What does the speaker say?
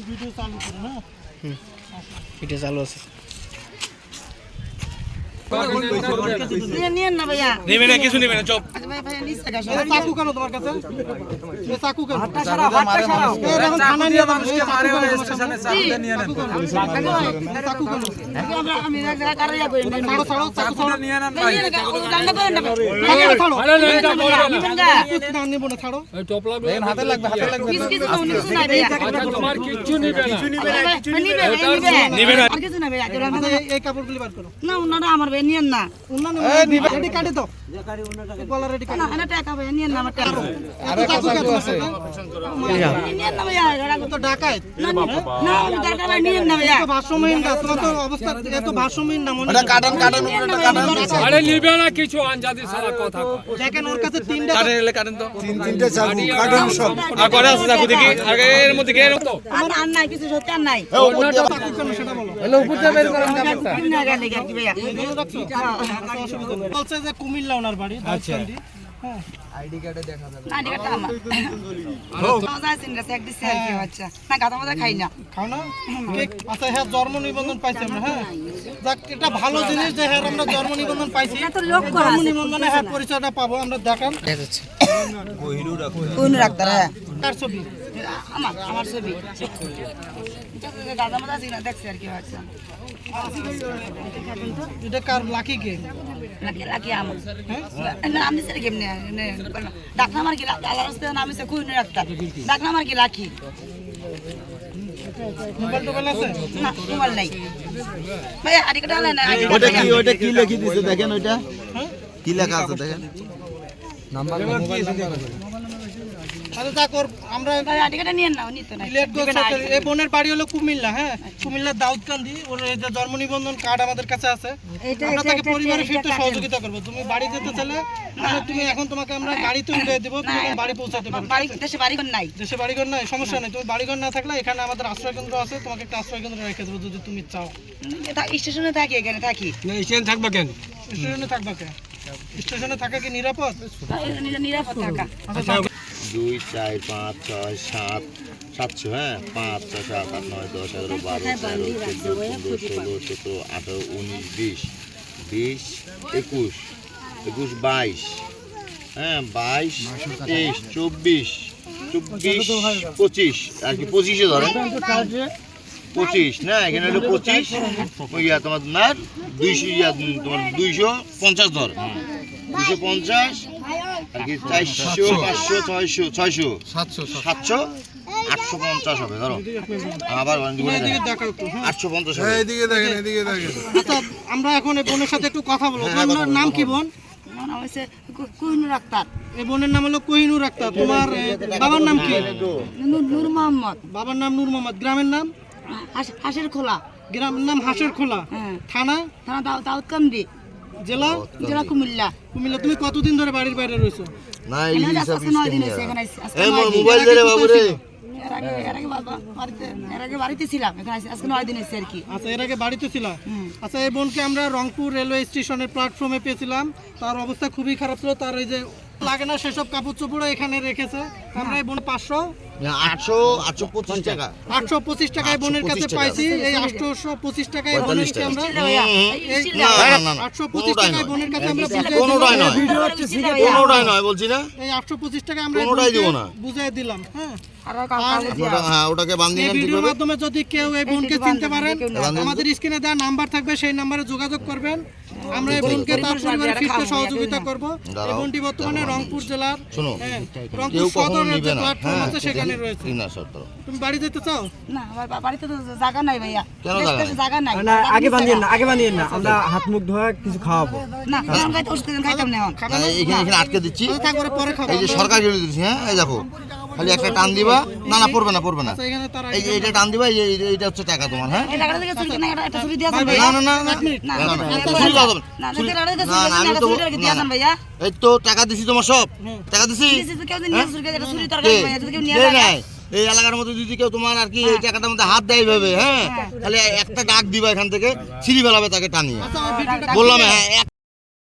Video চালু চালু আছে নিয়ে নিয়েন না ভাইয়া নেবে না কিছু নেবে না চপ। চাকু কেন তোমার কাছে চাকু কেন এই কাপড়গুলি বার করো। না ওনারা আমার ভাই নিয়েন না। রেডি কাটে দাও। গলা রেডি কাটে না টাকা ভাইয়া নিয়েন না আমার টাকা এত চাকু কেন নিয়েন না ভাইয়া এটা তো ডাকাত। না না আমি ভাই নিয়েন না ভাইয়া। এত না, তোমার তো অবস্থা এত ভারসাম্যহীন না মনে আরে নিবে না কিছু আনজাদি সারা কথা দেখেন ওর কাছে তিনটা কাটেন এলে কাটেন তো। আনি আর কটা আছে চাকু দেখি। আর এর মধ্যে কে আর আর নাই কিছু সত্যি আর নাই। চাকু কেন সেটা বলো। কিনে গেলে কি ভাইয়া। এগুলো রাখছো? আচ্ছা, অসুবিধা নেই। বলছে যে কুমিল্লা ওনার বাড়ি দাউদকান্দি। হ্যাঁ। না এটা আমার। মজা আছে না এক দিছে আর কি বাচ্চা না গাদা মজা খাই না। খাও না? আচ্ছা হ্যাঁ জন্ম নিবন্ধন পাইছি আমরা হ্যাঁ। যাক এটা ভালো জিনিস যে হ্যাঁ আমরা জন্ম নিবন্ধন পাইছি। তো লোক করা জন্ম আছে নিবন্ধনে হ্যাঁ পরিচয়টা পাবো আমরা দেখান। দেখা যাচ্ছে কোন রাখতার হ্যাঁ। কার ছবি? আমার আমার ছবি। গাদা মজা আছে না দেখছি আর কি বাচ্চা এটা কার লাকি কে? লাকি আমার। না আমি কেমনে ডাকনা আমার কি আল্লাহ রাস্তায় নাম কোন রাখতার ডাকনা আমার কি লাকি? মোবাইল টোবাইল আছে? না তোমার নাই। ভাই আরেকটা আলাই না? ওটা কি ওটা কি লিখে দিছে দেখেন ওইটা? কি লেখা আছে দেখেন? আরে ওর আমরা এই বোনের বাড়ি হলো কুমিল্লা হ্যাঁ? কুমিল্লার দাউদকান্দি ওর এই যে জন্ম নিবন্ধন কার্ড আমাদের কাছে আছে। আমরা তাকে পরিবারে ফিরতে সহযোগিতা করব। তুমি বাড়ি যেতে চাইলে তুমি এখন তোমাকে আমরা গাড়িতে উঠে দেবো তুমি বাড়ি পৌঁছাতে পারবে দেশে বাড়ি ঘর নাই। দেশে বাড়িঘর নাই সমস্যা নেই। তুমি বাড়িঘর না থাকলে এখানে আমাদের আশ্রয় কেন্দ্র আছে তোমাকে একটা আশ্রয় কেন্দ্র রেখে দেবো যদি তুমি চাও। স্টেশনে থাকি এখানে থাকি। স্টেশনে থাকবা কে স্টেশনে থাকা কি নিরাপদ? নিরাপদ থাকা। আচ্ছা দুই চার পাঁচ ছয় সাত সাতশো হ্যাঁ পাঁচ ছয় সাত আট নয় দশ এগারো বারো তেরো চোদ্দ পনেরো ষোলো সতেরো আঠারো উনিশ বিশ বিশ একুশ একুশ বাইশ হ্যাঁ বাইশ তেইশ চব্বিশ চব্বিশ পঁচিশ আর কি পঁচিশে ধরেন পঁচিশ না এখানে হলো পঁচিশ ইয়া তোমার না দুইশো ইয়া তোমার দুইশো পঞ্চাশ ধর দুইশো পঞ্চাশ আর কি চারশো পাঁচশো ছয়শো ছয়শো? সাতশো সাতশো। আটশো পঞ্চাশ হবে ধরো। আবার এদিকে দেখাও একটু হ্যাঁ। আটশো পঞ্চাশ হবে। আচ্ছা আমরা এখন এই বোনের সাথে একটু কথা বলব। তোমার নাম কি বোন? আমার নাম হচ্ছে কোহিন রাক্তার এই বোনের নাম হলো কোহিনুর আক্তার। তোমার বাবার নাম কি? নূর নূর মোহাম্মদ। বাবার নাম নূর মোহাম্মদ। গ্রামের নাম? হাস- হাঁসের খোলা। গ্রামের নাম হাঁসের খোলা। হ্যাঁ। থানা? থানা দাউ দাউদকান্দি। জেলা? জেলা কুমিল্লা। কুমিল্লা তুমি কতদিন ধরে বাড়ির বাইরে রয়েছো? না এই হিসাব এই মোবাইল বাবু রে আচ্ছা এর আগে বাড়িতে ছিল? আচ্ছা এই বোনকে আমরা রংপুর রেলওয়ে স্টেশনের প্ল্যাটফর্মে পেয়েছিলাম। তার অবস্থা খুবই খারাপ ছিল। তার এই যে লাগে না সেসব কাপড় চোপড়ও এখানে রেখেছে। আমরা এই বোন পাঁচশো আটশো আটশো পঁচিশ টাকা। আটশো পঁচিশ টাকায় বোনের কাছে পাইছি এই আটশোশো পঁচিশ টাকায় বোনের আমরা না, দেওয়া। না, না, না, আটশো পঁচিশ টাকায় বোনের কাছে আমরা কোনোটাই নয়। কোনোটাই নয় বলছি না। এই আটশো পঁচিশ টাকায় আমরা কোনোটাই দিব না। বুঝিয়ে দিলাম হ্যাঁ। আর কাগজ দেওয়া। ওটা ওটাকে বান্ধি ভিডিওর মাধ্যমে যদি কেউ এই বোনকে চিনতে পারেন আমাদের স্ক্রিনে দেওয়া নাম্বার থাকবে সেই নাম্বারে যোগাযোগ করবেন। আমরা এই বোনকে তার পরিবারে ফিরতে সহযোগিতা করব। এই বোনটি বর্তমানে রংপুর জেলার শোনো হ্যাঁ, রংপুর কখনো সদরের নিবে যে না। প্ল্যাটফর্ম হ্যাঁ আছে সেখানে রয়েছে। না শর্ত তুমি বাড়ি যেতে চাও? না আমার বাড়িতে তো জায়গা নাই ভাইয়া। কেন জায়গা নাই? না আগে নিচে না আগে বান্ধিয়েন না আমরা হাত মুখ ধোয়া কিছু খাওয়াবো। না এখন খাইতে ওষুধ খাইতাম না এখন। এখানে এখানে আটকে দিচ্ছি। পরে খাব এই যে সরকার হ্যাঁ এই দেখো। খালি একটা টান দিবা না না পড়বে না পড়বে না আচ্ছা, এই যে এইটা টান দিবা এই এইটা হচ্ছে টাকা তোমার হ্যাঁ না না না না না এই তো টাকা দিছি তোমার সব টাকা দিছি এটা এই এলাকার মধ্যে যদি কেউ তোমার আর কি এই টাকাটার মধ্যে হাত দেয় ভাবে হ্যাঁ তাহলে একটা ডাক দিবা এখান থেকে ছিঁড়ি ফেলাবে তাকে টানিয়ে আচ্ছা, বললাম হ্যাঁ